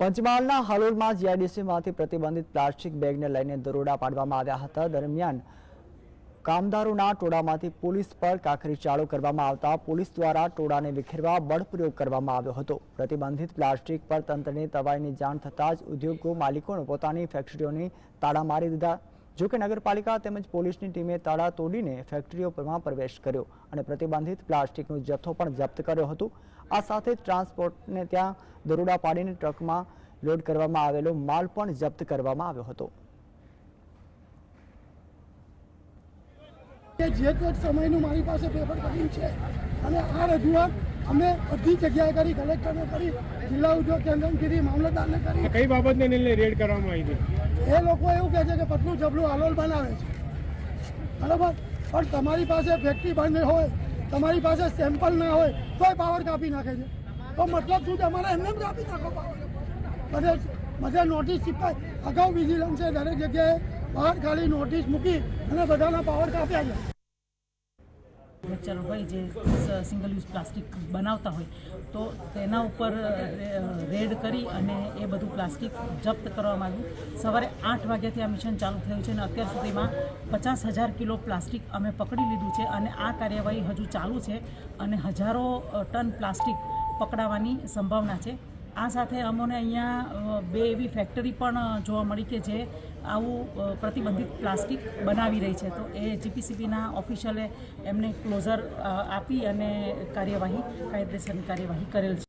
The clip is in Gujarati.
પંચમહાલના હાલોલમાં જીઆઈડીસીમાંથી પ્રતિબંધિત પ્લાસ્ટિક બેગને લઈને દરોડા પાડવામાં આવ્યા હતા. દરમિયાન કામદારોના ટોળામાંથી પોલીસ પર કાકરી ચાળો કરવામાં આવતા પોલીસ દ્વારા ટોળાને વિખેરવા બળપ્રયોગ કરવામાં આવ્યો હતો. પ્રતિબંધિત પ્લાસ્ટિક પર તંત્રની તવાઈની જાણ થતાં જ ઉદ્યોગો માલિકોને પોતાની ફેક્ટરીઓની તાળા મારી દીધા. જોકે નગરપાલિકા તેમજ પોલીસની ટીમે તાળા તોડીને ફેક્ટરીઓમાં પ્રવેશ કર્યો અને પ્રતિબંધિત પ્લાસ્ટિકનો જથ્થો પણ જપ્ત કર્યો હતો. આ સાથે જ ટ્રાન્સપોર્ટને ત્યાં દરોડા પાડીને ટ્રકમાં લોડ કરવામાં આવેલો માલ પણ જપ્ત કરવામાં આવ્યો હતો. કે જે તે સમયનું મારી પાસે પેપર કટિંગ છે અને આ રજૂઆત અમે બધી જગ્યાએ કરી કલેક્ટરને કરી જિલ્લા ઉદ્યોગ કેન્દ્રને કરી મામલતદારને કરી. કઈ બાબતને રેડ કરવામાં આવી હતી એ લોકો એવું કહે છે કે પતલું જબલું હાલોલ બનાવે છે. બરાબર? પણ તમારી પાસે ફેક્ટરી બંધ હોય, તમારી પાસે સેમ્પલ ના હોય, તોય પાવર કાપી નાખે છે. તો મતલબ શું છે અમારે એમને કાપી નાખો બધે બધે નોટિસ ચીપાય અગાઉ વિજિલન્સે દરેક જગ્યાએ બહાર ખાલી નોટિસ મૂકી અને બધાના પાવર કાપ્યા છે. લેક્ચર હોય જે સિંગલ યુઝ પ્લાસ્ટિક બનાવતા હોય, તો તેના ઉપર રેડ કરી અને એ બધું પ્લાસ્ટિક જપ્ત કરવામાં આવ્યું. સવારે આઠ વાગ્યાથી આ મિશન ચાલુ થયું છે અને અત્યાર સુધીમાં પચાસ હજાર કિલો પ્લાસ્ટિક અમે પકડી લીધું છે અને આ કાર્યવાહી હજુ ચાલુ છે અને હજારો ટન પ્લાસ્ટિક પકડાવાની સંભાવના છે. આ સાથે અમને અહીંયા બે એવી ફેક્ટરી પણ જોવા મળી કે જે આવું પ્રતિબંધિત પ્લાસ્ટિક બનાવી રહી છે. તો એ જીપીસીબીના ઓફિશિયલે એમને ક્લોઝર આપી અને કાર્યવાહી, કાયદેસરની કાર્યવાહી કરેલ છે.